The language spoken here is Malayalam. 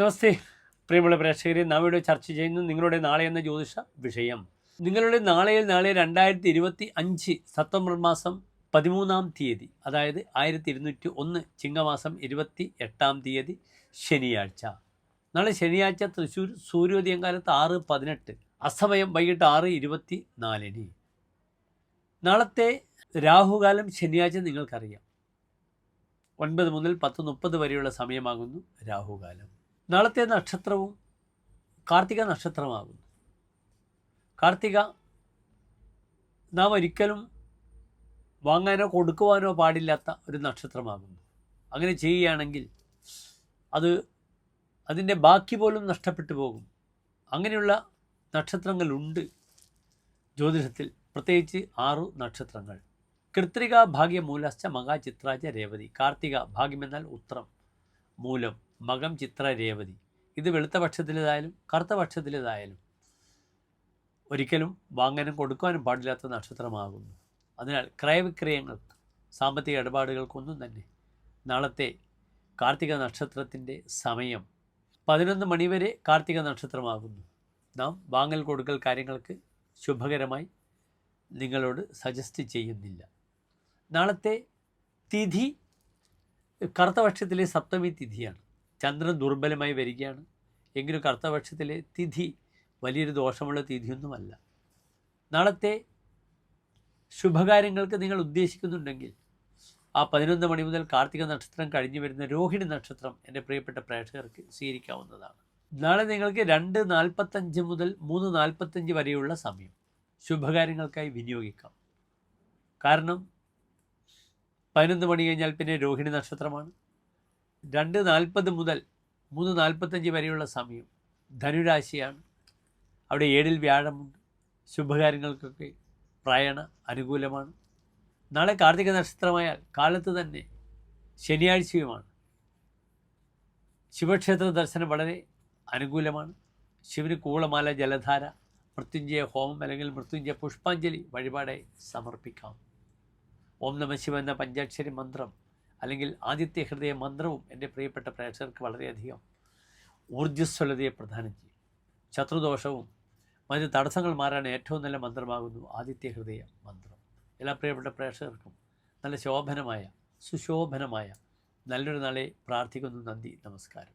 നമസ്തേ പ്രിയമുള്ള പ്രേക്ഷകരെ നാം ഇവിടെ ചർച്ച ചെയ്യുന്നു നിങ്ങളുടെ നാളെ എന്ന ജ്യോതിഷ വിഷയം. നിങ്ങളുടെ നാളെയിൽ നാളെ രണ്ടായിരത്തി ഇരുപത്തി അഞ്ച് സെപ്റ്റംബർ മാസം പതിമൂന്നാം തീയതി അതായത് ആയിരത്തി ഇരുന്നൂറ്റി ഒന്ന് ചിങ്ങമാസം ഇരുപത്തി എട്ടാം തീയതി ശനിയാഴ്ച. നാളെ ശനിയാഴ്ച തൃശ്ശൂർ സൂര്യോദയം കാലത്ത് ആറ് പതിനെട്ട് അസമയം വൈകിട്ട് ആറ് ഇരുപത്തി നാലിന് നാളത്തെ രാഹുകാലം ശനിയാഴ്ച നിങ്ങൾക്കറിയാം. ഒൻപത് മുതൽ പത്ത് മുപ്പത് വരെയുള്ള സമയമാകുന്നു രാഹുകാലം. നാളത്തെ നക്ഷത്രവും കാർത്തിക നക്ഷത്രമാകുന്നു. കാർത്തിക നാം ഒരിക്കലും വാങ്ങാനോ കൊടുക്കുവാനോ പാടില്ലാത്ത ഒരു നക്ഷത്രമാകുന്നു. അങ്ങനെ ചെയ്യുകയാണെങ്കിൽ അത് അതിന്റെ ബാക്കി പോലും നഷ്ടപ്പെട്ടു പോകും. അങ്ങനെയുള്ള നക്ഷത്രങ്ങളുണ്ട് ജ്യോതിഷത്തിൽ. പ്രത്യേകിച്ച് ആറു നക്ഷത്രങ്ങൾ. കൃത്രിക ഭാഗ്യമൂലസ്ഥ മകാചിത്രാജ രേവതി. കാർത്തിക ഭാഗ്യമെന്നാൽ ഉത്രം. മൂലം മകം ചിത്ര രേവതി. ഇത് വെളുത്ത പക്ഷത്തിലേതായാലും കറുത്ത പക്ഷത്തിലേതായാലും ഒരിക്കലും വാങ്ങാനും കൊടുക്കാനും പാടില്ലാത്ത നക്ഷത്രമാകുന്നു. അതിനാൽ ക്രയവിക്രയങ്ങൾക്ക് സാമ്പത്തിക ഇടപാടുകൾക്കൊന്നും തന്നെ നാളത്തെ കാർത്തിക നക്ഷത്രത്തിന്റെ സമയം പതിനൊന്ന് മണിവരെ കാർത്തിക നക്ഷത്രമാകുന്നു. നാം വാങ്ങൽ കൊടുക്കൽ കാര്യങ്ങൾക്ക് ശുഭകരമായി നിങ്ങളോട് സജസ്റ്റ് ചെയ്യുന്നില്ല. നാളത്തെ തിഥി കറുത്തപക്ഷത്തിലെ സപ്തമി തിഥിയാണ്. ചന്ദ്രൻ ദുർബലമായി വരികയാണ്. എങ്കിലും കറുത്തപക്ഷത്തിലെ തിഥി വലിയൊരു ദോഷമുള്ള തിഥിയൊന്നുമല്ല. നാളത്തെ ശുഭകാര്യങ്ങൾക്ക് നിങ്ങൾ ഉദ്ദേശിക്കുന്നുണ്ടെങ്കിൽ ആ പതിനൊന്ന് മണി മുതൽ കാർത്തിക നക്ഷത്രം കഴിഞ്ഞു വരുന്ന രോഹിണി നക്ഷത്രം എന്റെ പ്രിയപ്പെട്ട പ്രേക്ഷകർക്ക് സ്വീകരിക്കാവുന്നതാണ്. നാളെ നിങ്ങൾക്ക് രണ്ട് നാൽപ്പത്തഞ്ച് മുതൽ മൂന്ന് നാൽപ്പത്തഞ്ച് വരെയുള്ള സമയം ശുഭകാര്യങ്ങൾക്കായി വിനിയോഗിക്കാം. കാരണം പതിനൊന്ന് മണി കഴിഞ്ഞാൽ പിന്നെ രോഹിണി നക്ഷത്രമാണ്. രണ്ട് നാൽപ്പത് മുതൽ മൂന്ന് നാൽപ്പത്തഞ്ച് വരെയുള്ള സമയം ധനുരാശിയാണ്. അവിടെ ഏഴിൽ വ്യാഴമുണ്ട്. ശുഭകാര്യങ്ങൾക്കൊക്കെ പ്രയണ അനുകൂലമാണ്. നാളെ കാർത്തിക നക്ഷത്രമായാൽ കാലത്ത് തന്നെ ശനിയാഴ്ചയുമാണ്. ശിവക്ഷേത്ര ദർശനം വളരെ അനുകൂലമാണ്. ശിവന് കൂളമാല ജലധാര മൃത്യുഞ്ജയ ഹോമം അല്ലെങ്കിൽ മൃത്യുഞ്ജയ പുഷ്പാഞ്ജലി വഴിപാടായി സമർപ്പിക്കാം. ഓം നമ എന്ന പഞ്ചാക്ഷരി മന്ത്രം അല്ലെങ്കിൽ ആദിത്യ ഹൃദയ മന്ത്രവും എന്റെ പ്രിയപ്പെട്ട പ്രേക്ഷകർക്ക് വളരെയധികം ഊർജസ്വലതയെ പ്രധാനം ചെയ്യും. ശത്രുദോഷവും മറ്റ് തടസ്സങ്ങൾ മാറാൻ ഏറ്റവും നല്ല മന്ത്രമാകുന്നു ആദിത്യ ഹൃദയ മന്ത്രം. എല്ലാ പ്രിയപ്പെട്ട പ്രേക്ഷകർക്കും നല്ല ശോഭനമായ സുശോഭനമായ നല്ലൊരു നാളെ പ്രാർത്ഥിക്കുന്നു. നന്ദി നമസ്കാരം.